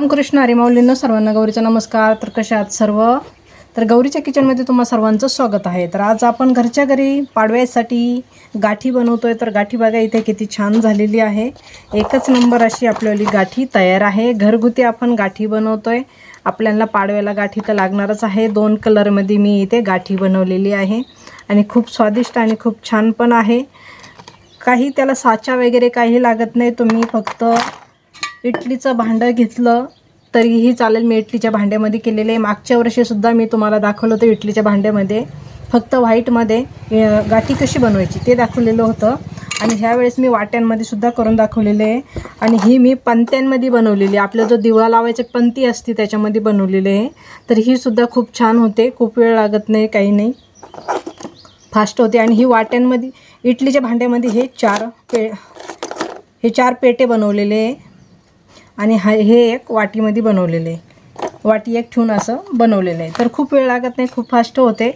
रामकृष्ण हरिमाऊलींनो सर्वांना गौरीचा नमस्कार. तर कशा आहात सर्व? तर गौरीच्या किचनमध्ये तुम्हा सर्वांचं स्वागत आहे. तर आज आपण घरच्या घरी पाडव्यासाठी गाठी बनवतोय. तर गाठी बघा इथे किती छान झालेली आहे. एकच नंबर अशी आपल्याली गाठी तयार आहे. घरगुती आपण गाठी बनवतोय. आपल्याला पाडव्याला गाठी तर लागणारच आहे. दोन कलरमध्ये मी इथे गाठी बनवलेली आहे. आणि खूप स्वादिष्ट आणि खूप छान पण आहे. काही त्याला साचा वगैरे काही लागत नाही. तुम्ही फक्त इडलीचं भांडं घेतलं तरीही चालेल मी इडलीच्या भांड्यामध्ये केलेले. आहे मागच्या वर्षीसुद्धा मी तुम्हाला दाखवलं होतं इडलीच्या भांड्यामध्ये. फक्त व्हाईटमध्ये गाठी कशी बनवायची ते दाखवलेलं होतं. आणि ह्यावेळेस मी वाट्यांमध्ये सुद्धा करून दाखवलेले. आहे आणि ही मी पंत्यांमध्ये बनवलेली. आहे आपला जो दिवा लावायची पंती असते त्याच्यामध्ये बनवलेली. आहे तर ही सुद्धा खूप छान होते. खूप वेळ लागत नाही काही नाही. फास्ट होते. आणि ही वाट्यांमध्ये इडलीच्या भांड्यामध्ये हे चार पे हे चार पेटे बनवलेले. आहे आणि हा हे एक वाटीमध्ये बनवलेले आहे. वाटी एक ठेवून असं बनवलेलं आहे. तर खूप वेळ लागत नाही खूप फास्ट होते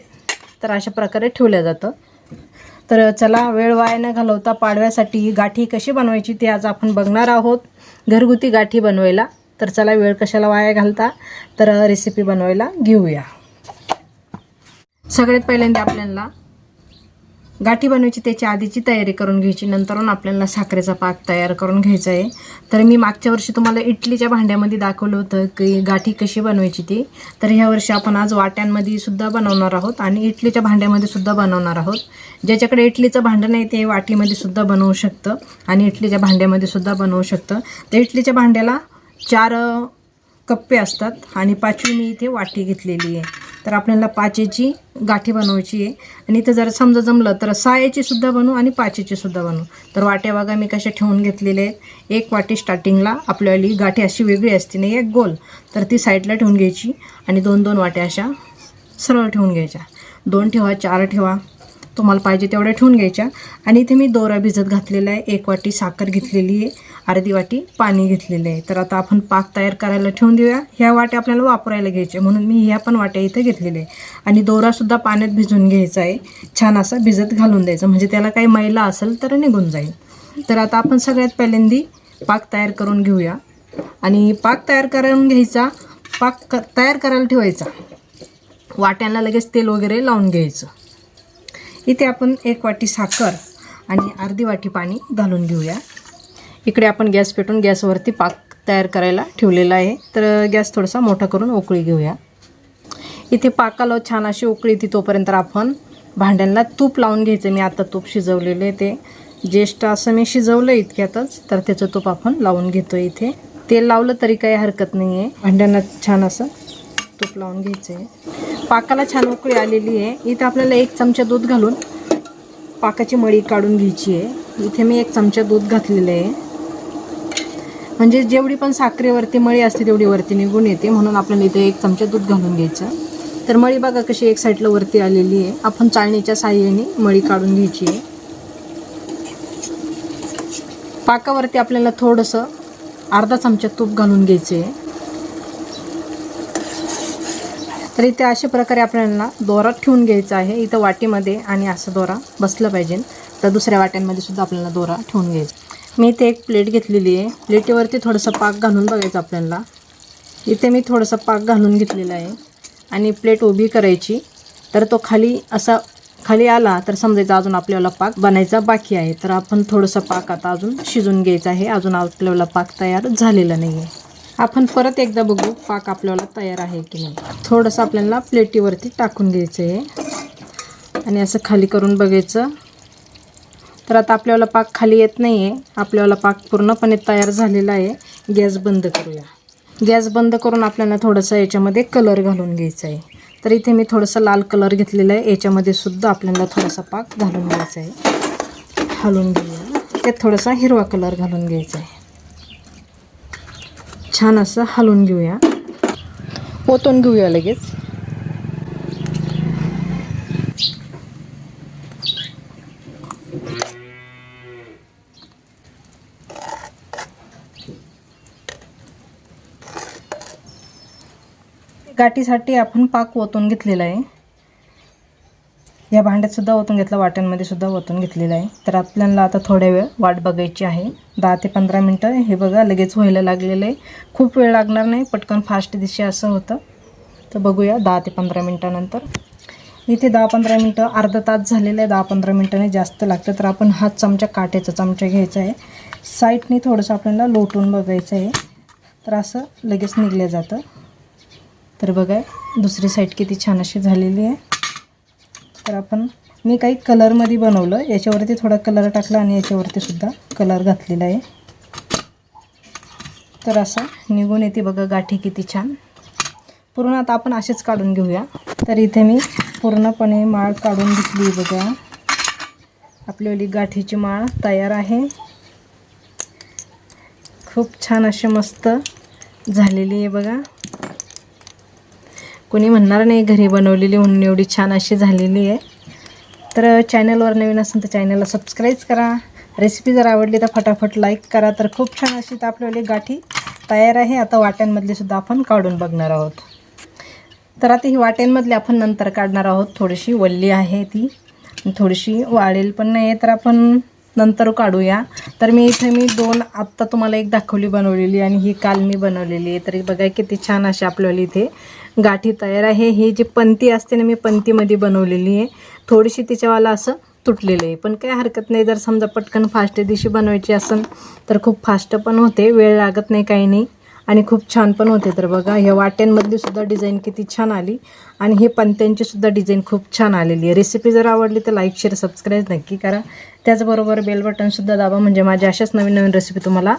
तर अशा प्रकारे ठेवलं जातं. तर चला वेळ वाया न घालवता पाडव्यासाठी गाठी कशी बनवायची ती आज आपण बघणार आहोत. घरगुती गाठी बनवायला. तर चला वेळ कशाला वाया घालता? तर रेसिपी बनवायला घेऊया. सगळ्यात पहिल्यांदा आपल्याला गाठी बनवायची त्याची आधीची तयारी करून घ्यायची. नंतरून आपल्याला साखरेचा पाक तयार करून घ्यायचा आहे. तर मी मागच्या वर्षी तुम्हाला इडलीच्या भांड्यामध्ये दाखवलं होतं की गाठी कशी बनवायची ती. तर ह्या वर्षी आपण आज वाट्यांमध्ये सुद्धा बनवणार आहोत आणि इडलीच्या भांड्यामध्ये सुद्धा बनवणार आहोत. ज्याच्याकडे इडलीचं भांडं नाही ते वाटीमध्ये सुद्धा बनवू शकतं आणि इडलीच्या भांड्यामध्ये सुद्धा बनवू शकतं. तर इडलीच्या भांड्याला चार कप्पे असतात आणि पाचवी मी इथे वाटी घेतलेली आहे. तर आपल्याला पाचेची गाठी बनवायची आहे. आणि इथं जर समजा जमलं तर सहाची सुद्धा बनवू आणि पाचेची सुद्धा बनवू. तर वाट्या बघा मी कशा ठेवून घेतलेले आहेत. एक वाटी स्टार्टिंगला आपल्याली गाठी अशी वेगळी असते नाही एक गोल. तर ती साईडला ठेवून घ्यायची आणि दोन दोन वाट्या अशा सरळ ठेवून घ्यायच्या. दोन ठेवा चार ठेवा. तुम्हाला पाहिजे तेवढ्या ठेवून घ्यायच्या. आणि इथे मी दोरा भिजत घातलेला आहे. एक वाटी साखर घेतलेली आहे. अर्धी वाटी पाणी घेतलेले आहे. तर आता आपण पाक तयार करायला ठेवून देऊया. ह्या वाट्या आपल्याला वापरायला घ्यायच्या म्हणून मी ह्या पण वाट्या इथे घेतलेल्या आहे आणि दोरासुद्धा पाण्यात भिजून घ्यायचा आहे. छान असा भिजत घालून द्यायचा. म्हणजे त्याला काही मैला असेल तर निघून जाईल. तर आता आपण सगळ्यात पहिल्यांदी पाक तयार करून घेऊया. आणि पाक तयार करून घ्यायचा. पाक क तयार करायला ठेवायचा. वाट्यांना लगेच तेल वगैरे लावून घ्यायचं. इथे आपण एक वाटी साखर आणि अर्धी वाटी पाणी घालून घेऊया. इकडे आपण गॅस पेटून गॅसवरती पाक तयार करायला ठेवलेला आहे. तर गॅस थोडासा मोठा करून उकळी घेऊया. इथे पाकाला छान अशी उकळी येते तोपर्यंत आपण भांड्यांना तूप लावून घ्यायचं. मी आता तूप शिजवलेले ते. ज्येष्ठ असं मी शिजवलं इतक्यातच तर त्याचं तूप आपण लावून घेतो इथे. तेल लावलं तरी काही हरकत नाही आहे भांड्यांना छान असं तूप लावून घ्यायचं आहे पाकाला छान उकळी आलेली आहे. इथं आपल्याला एक चमचा दूध घालून पाकाची मळी काढून घ्यायची आहे. इथे मी एक चमचा दूध घातलेलं आहे. म्हणजे जेवढी पण साखरेवरती मळी असते तेवढी वरती निघून येते. म्हणून आपल्याला इथे एक चमचा दूध घालून घ्यायचं. तर मळी बघा कशी एक साईडला वरती आलेली आहे. आपण चाळणीच्या साह्याने मळी काढून घ्यायची आहे. पाकावरती आपल्याला थोडंसं अर्धा चमचा तूप घालून घ्यायचं आहे. तर इथे अशा प्रकारे आपल्याला दोरा ठेवून घ्यायचा आहे. इथं वाटीमध्ये आणि असं दोरा बसलं पाहिजे. तर दुसऱ्या वाट्यांमध्ये सुद्धा आपल्याला दोरा ठेवून घ्यायचा मी इथे एक प्लेट घेतलेली आहे. प्लेटीवरती थोडंसं पाक घालून बघायचं आपल्याला. इथे मी थोडंसं पाक घालून घेतलेला आहे. आणि प्लेट उभी करायची. तर तो खाली असा खाली आला तर समजायचा अजून आपल्याला पाक बनायचा बाकी आहे. तर आपण थोडंसं पाक आता अजून शिजून घ्यायचं आहे. अजून आपल्याला पाक तयार झालेला नाही आहे. आपण परत एकदा बघू पाक आपल्याला तयार आहे की नाही. थोडंसं आपल्याला प्लेटीवरती टाकून घ्यायचं आहे. आणि असं खाली करून बघायचं. तर आता आपल्याला पाक खाली येत नाही आहे आपल्याला पाक पूर्णपणे तयार झालेला आहे. गॅस बंद करूया. गॅस बंद करून आपल्याला थोडंसं याच्यामध्ये कलर घालून घ्यायचा आहे. तर इथे मी थोडंसं लाल कलर घेतलेला आहे. याच्यामध्ये सुद्धा आपल्याला थोडासा पाक घालून घ्यायचा आहे. घालून घेऊया. त्यात थोडासा हिरवा कलर घालून घ्यायचा आहे. छान असं हलवून घेऊया. ओतून घेऊया लगेच. गाठीसाठी आपण पाक ओतून घेतलेला आहे. या भांड्यातसुद्धा ओतून घेतला वाट्यांमध्ये सुद्धा ओतून घेतलेलं आहे. तर आपल्याला आता थोड्या वेळ वाट बघायची आहे. दहा ते पंधरा मिनटं हे बघा लगेच व्हायला लागलेलं आहे. खूप वेळ लागणार नाही पटकन फास्ट दिशे असं होतं. तर बघूया दहा ते पंधरा मिनटानंतर. इथे दहा पंधरा मिनटं अर्धा तास झालेलं आहे. दहा पंधरा मिनटाने जास्त लागतं. तर आपण हा चमचा काट्याचा चमचा घ्यायचा आहे. साईडने थोडंसं आपल्याला लोटून बघायचं आहे. तर असं लगेच निघलं जातं. तर बघा दुसरी साईड किती छान अशी झालेली आहे. तर आपण मी काही कलरमध्ये बनवलं. याच्यावरती थोडा कलर टाकला आणि याच्यावरती सुद्धा कलर घातलेला आहे. तर असं निघून येते बघा गाठी किती छान. पूर्ण आता आपण असेच काढून घेऊया. तर इथे मी पूर्णपणे माळ काढून घेतली बघा. आपलीवाली गाठीची माळ तयार आहे. खूप छान अशी मस्त झालेली आहे बघा. कोणी म्हणणार नाही घरी बनवलेली म्हणून एवढी छान अशी झालेली आहे. तर चॅनलवर नवीन असेल तर चॅनलला सबस्क्राईब करा. रेसिपी जर आवडली तर फटाफट लाईक करा. तर खूप छान अशी तर गाठी तयार आहे. आता वाट्यांमधली सुद्धा आपण काढून बघणार आहोत. तर आता ही वाट्यांमधली आपण नंतर काढणार आहोत. थोडीशी वल्ली आहे ती. थोडीशी वाळेल पण नाही आहे तर आपण नंतर काढूया. तर मी इथे मी दोन आत्ता तुम्हाला एक दाखवली बनवलेली आणि ही काल मी बनवलेली आहे. तरी बघा किती छान अशी आपल्याला इथे गाठी तयार आहे. ही जी पंती असते ना मी पंतीमध्ये बनवलेली आहे. थोडीशी तिच्यावाला असं तुटलेलं आहे. पण काही हरकत नाही. जर समजा पटकन फास्ट दिवशी बनवायची असेल तर खूप फास्ट पण होते. वेळ लागत नाही काही नाही. आणि खूप छान पण होते तर बघा ह्या वाट्यांमधली सुद्धा डिझाईन किती छान आली. आणि हे पंत्यांची सुद्धा डिझाईन खूप छान आलेली आहे. रेसिपी जर आवडली तर लाईक शेअर सबस्क्राईब नक्की करा. त्याचबरोबर बेल बटनसुद्धा दाबा म्हणजे माझ्या अशाच नवीन नवीन रेसिपी तुम्हाला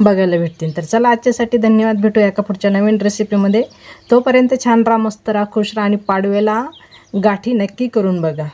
बघायला भेटतील. तर चला आजच्यासाठी धन्यवाद. भेटू एका पुढच्या नवीन रेसिपीमध्ये. तोपर्यंत छान राहा मस्त राहा खुश राहा आणि पाडव्याला गाठी नक्की करून बघा.